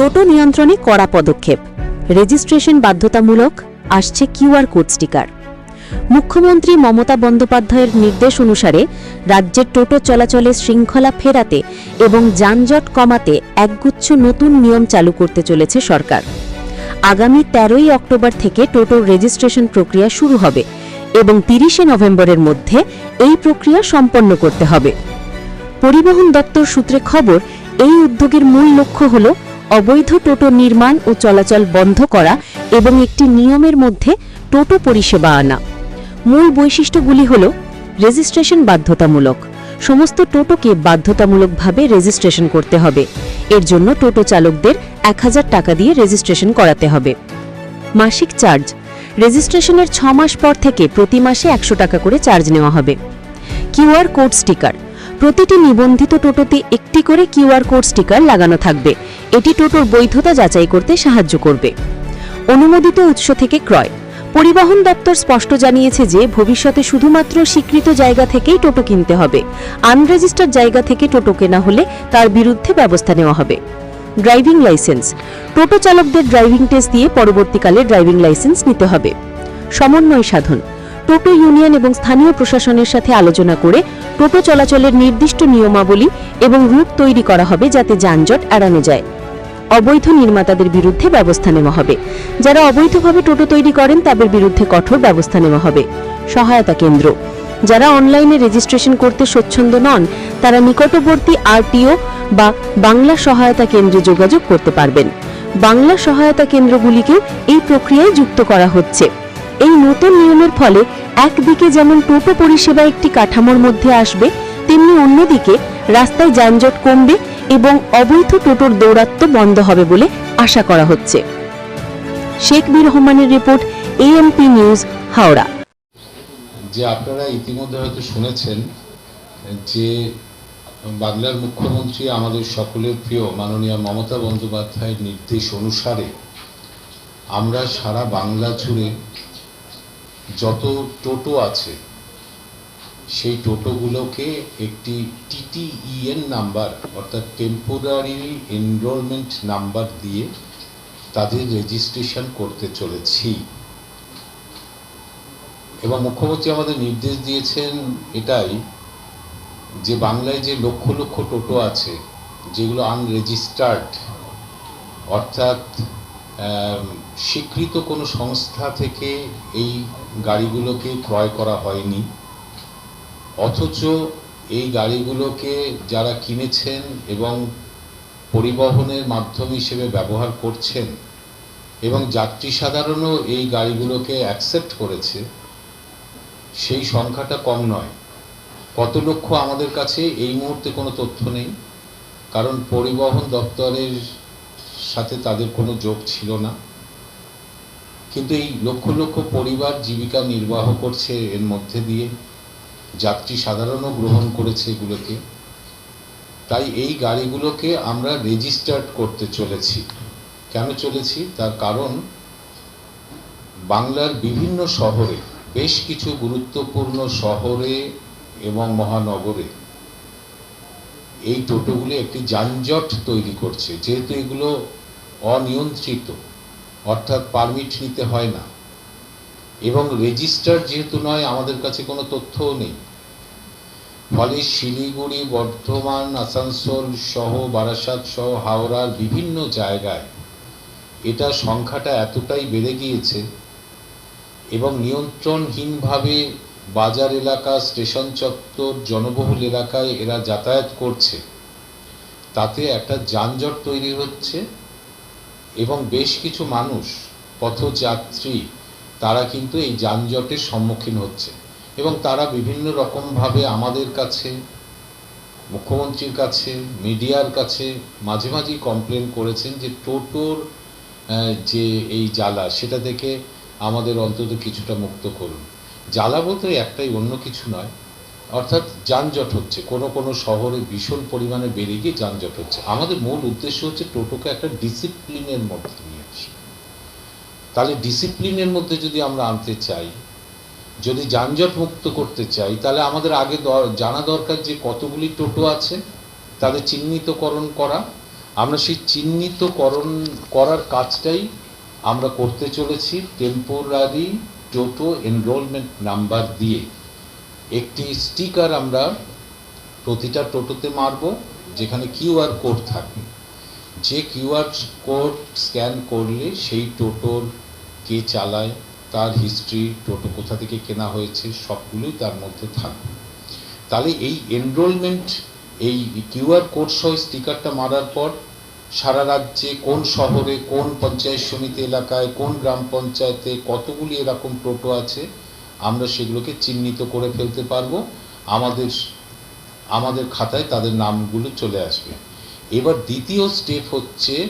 টোটো নিয়ন্ত্রণে কড়া পদক্ষেপ। রেজিস্ট্রেশন বাধ্যতামূলক, আসছে কিউআর কোড স্টিকার। মুখ্যমন্ত্রী মমতা বন্দ্যোপাধ্যায়ের নির্দেশ অনুসারে রাজ্যের টোটো চলাচলের শৃঙ্খলা ফেরাতে এবং যানজট কমাতে একগুচ্ছ নতুন নিয়ম চালু করতে চলেছে সরকার। আগামী তেরোই অক্টোবর থেকে টোটোর রেজিস্ট্রেশন প্রক্রিয়া শুরু হবে এবং তিরিশে নভেম্বরের মধ্যে এই প্রক্রিয়া সম্পন্ন করতে হবে। পরিবহন দপ্তর সূত্রে খবর, এই উদ্যোগের মূল লক্ষ্য হল অবৈধ টোটো নির্মাণ ও চলাচল বন্ধ করা এবং একটি নিয়মের মধ্যে টোটো পরিষেবা আনা। মূল বৈশিষ্ট্যগুলি হল রেজিস্ট্রেশন বাধ্যতামূলক। সমস্ত টোটোকে বাধ্যতামূলকভাবে রেজিস্ট্রেশন করতে হবে। এর জন্য টোটো চালকদের এক হাজার টাকা দিয়ে রেজিস্ট্রেশন করাতে হবে। মাসিক চার্জ। রেজিস্ট্রেশনের ছ মাস পর থেকে প্রতি মাসে একশো টাকা করে চার্জ নেওয়া হবে। QR code sticker. প্রতিটি নিবন্ধিত টোটোতে একটি করে কিউআর কোড স্টিকার লাগানো থাকবে। এটি টোটোর বৈধতা যাচাই করতে সাহায্য করবে। অনুমোদিত উৎস থেকে ক্রয়। পরিবহন দপ্তর স্পষ্ট জানিয়েছে যে ভবিষ্যতে শুধুমাত্র স্বীকৃত জায়গা থেকেই টোটো কিনতে হবে। আনরেজিস্টার্ড জায়গা থেকে টোটো কেনা হলে তার বিরুদ্ধে ব্যবস্থা নেওয়া হবে। Driving licence. টোটো চালকদের ড্রাইভিং টেস্ট দিয়ে পরবর্তীকালে ড্রাইভিং লাইসেন্স নিতে হবে। সমন্বয় সাধন। টোটো ইউনিয়ন এবং স্থানীয় প্রশাসনের সাথে আলোচনা করে টোটো চলাচলের নির্দিষ্ট নিয়মাবলী এবং রূপ তৈরি করা হবে যাতে যানজট এড়ানো যায়। অবৈধ নির্মাতাদের বিরুদ্ধে ব্যবস্থা নেওয়া হবে। যারা অবৈধভাবে টোটো তৈরি করেন তাদের বিরুদ্ধে কঠোর ব্যবস্থা নেওয়া হবে। সহায়তা কেন্দ্র। যারা অনলাইনে রেজিস্ট্রেশন করতে স্বচ্ছন্দ নন, তারা নিকটবর্তী আরটিও বা বাংলা সহায়তা কেন্দ্রে যোগাযোগ করতে পারবেন। বাংলা সহায়তা কেন্দ্রগুলিকেও এই প্রক্রিয়ায় যুক্ত করা হচ্ছে। এই নতুন নিয়মের ফলে একদিকে যেমন টোটো পরিষেবা একটি কাঠামোর মধ্যে আসবে, তেমনি অন্যদিকে রাস্তায় যানজট কমবে এবং অবৈধ টোটোর দৌরাত্ম্য বন্ধ হবে বলে আশা করা হচ্ছে। শেখ বীর রহমানের রিপোর্ট এএমপি নিউজ হাওড়া। যে আপনারা ইতিমধ্যে হয়তো শুনেছেন, যে বাংলার মুখ্যমন্ত্রী আমাদের সকলের প্রিয় মাননীয় মমতা বন্দ্যোপাধ্যায়ের নির্দেশ অনুসারে আমরা সারা বাংলা জুড়ে যত টোটো আছে, সেই টোটোগুলোকে একটি টিটিইএন নাম্বার, অর্থাৎ টেম্পোরারি এনরোলমেন্ট নাম্বার দিয়ে তাদের রেজিস্ট্রেশন করতে চলেছি। এবং মুখ্যমন্ত্রী আমাদের নির্দেশ দিয়েছেন এটাই যে বাংলায় যে লক্ষ লক্ষ টোটো আছে, যেগুলো আনরেজিস্টার্ড অর্থাৎ স্বীকৃত কোনো সংস্থা থেকে এই গাড়িগুলোকে ক্রয় করা হয়নি। অথচ এই গাড়িগুলোকে যারা কিনেছেন এবং পরিবহনের মাধ্যম হিসেবে ব্যবহার করছেন এবং যাত্রী সাধারণও এই গাড়িগুলোকে অ্যাকসেপ্ট করেছে, সেই সংখ্যাটা কম নয়। কত লক্ষ আমাদের কাছে এই মুহূর্তে কোনো তথ্য নেই, কারণ পরিবহন দপ্তরের সাথে তাদের কোনো যোগ ছিল না। কিন্তু এই লক্ষ লক্ষ পরিবার জীবিকা নির্বাহ করছে এর মধ্যে দিয়ে, যাত্রী সাধারণও গ্রহণ করেছে এগুলোকে, তাই এই গাড়িগুলোকে আমরা রেজিস্টার্ড করতে চলেছি। কেন চলেছি? তার কারণ, বাংলার বিভিন্ন শহরে, বেশ কিছু গুরুত্বপূর্ণ শহরে এবং মহানগরে এই টোটোগুলি একটি যানজট তৈরি করছে, যেহেতু এগুলো অনিয়ন্ত্রিত। অর্থাৎ পারমিট নিতে হয় না। এবং রেজিস্টার যেহেতু নয়, আমাদের কাছে কোনো তথ্যও নেই। ফলে শিলিগুড়ি, বর্ধমান, আসানসোল সহ বারাসাত সহ হাওড়ার বিভিন্ন জায়গায় এটা সংখ্যাটা এতটাই বেড়ে গিয়েছে এবং নিয়ন্ত্রণহীনভাবে বাজার এলাকা, স্টেশন চত্বর, জনবহুল এলাকায় এরা যাতায়াত করছে। তাতে একটা যানজট তৈরি হচ্ছে। এবং বেশ কিছু মানুষ, পথযাত্রী, তারা কিন্তু এই যানজটের সম্মুখীন হচ্ছে। এবং তারা বিভিন্ন রকমভাবে আমাদের কাছে, মুখ্যমন্ত্রীর কাছে, মিডিয়ার কাছে মাঝে মাঝেই কমপ্লেন করেছেন যে টোটোর যে এই জ্বালা, সেটা থেকে আমাদের অন্তত কিছুটা মুক্ত করুন। জ্বালা বলতে একটাই, অন্য কিছু নয়। অর্থাৎ যানজট হচ্ছে। কোনো কোনো শহরে ভীষণ পরিমাণে বেড়ে গিয়ে যানজট হচ্ছে। আমাদের মূল উদ্দেশ্য হচ্ছে টোটোকে একটা ডিসিপ্লিনের মধ্যে নিয়ে আসা। তাহলে ডিসিপ্লিনের মধ্যে যদি আমরা আনতে চাই, যদি যানজট মুক্ত করতে চাই, তাহলে আমাদের আগে জানা দরকার যে কতগুলি টোটো আছে, তাদের চিহ্নিতকরণ করা। আমরা সেই চিহ্নিতকরণ করার কাজটাই আমরা করতে চলেছি। টেম্পোরারি টোটো এনরোলমেন্ট নাম্বার দিয়ে। একটি স্টিকার আমরা প্রতিটা টোটোতে মারব, যেখানে কিউআর কোড থাকবে। যে কিউআর কোড স্ক্যান করলে সেই টোটোর কে চালায়, তার হিস্ট্রি টোটো কোথা থেকে কেনা হয়েছে, সবগুলোই তার মধ্যে থাকবে। তাহলে এই এনরোলমেন্ট এই কিউআর কোড সহ স্টিকারটা মারার পর সারা রাজ্যে কোন শহরে, কোন পঞ্চায়েত সমিতি এলাকায়, কোন গ্রাম পঞ্চায়েতে কতগুলি এরকম টোটো আছে আমরা সেগুলোকে চিহ্নিত করে ফেলতে পারব। আমাদের আমাদের খাতায় তাদের নামগুলো চলে আসবে। এবার দ্বিতীয় স্টেপ হচ্ছে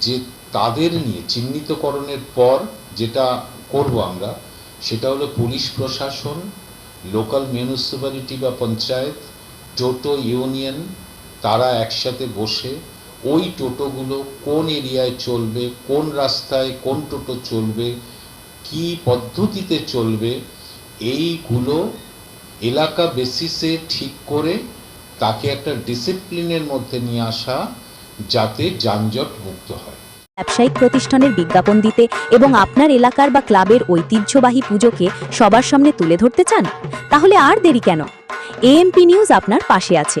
যে তাদের নিয়ে চিহ্নিতকরণের পর যেটা করব আমরা, সেটা হলো পুলিশ প্রশাসন লোকাল মিউনিসিপ্যালিটি বা পঞ্চায়েত টোটো ইউনিয়ন তারা একসাথে বসে ওই টোটোগুলো কোন এরিয়ায় চলবে, কোন রাস্তায় কোন টোটো চলবে কি পদ্ধতিতে চলবে এইগুলো এলাকা বেসিসে ঠিক করে তাকে একটা ডিসিপ্লিনের মধ্যে নিয়ে আসা যাতে যানজট মুক্ত হয়। ব্যবসায়িক প্রতিষ্ঠানের বিজ্ঞাপন দিতে এবং আপনার এলাকার বা ক্লাবের ঐতিহ্যবাহী পুজোকে সবার সামনে তুলে ধরতে চান? তাহলে আর দেরি কেন? এএমপি নিউজ আপনার পাশে আছে।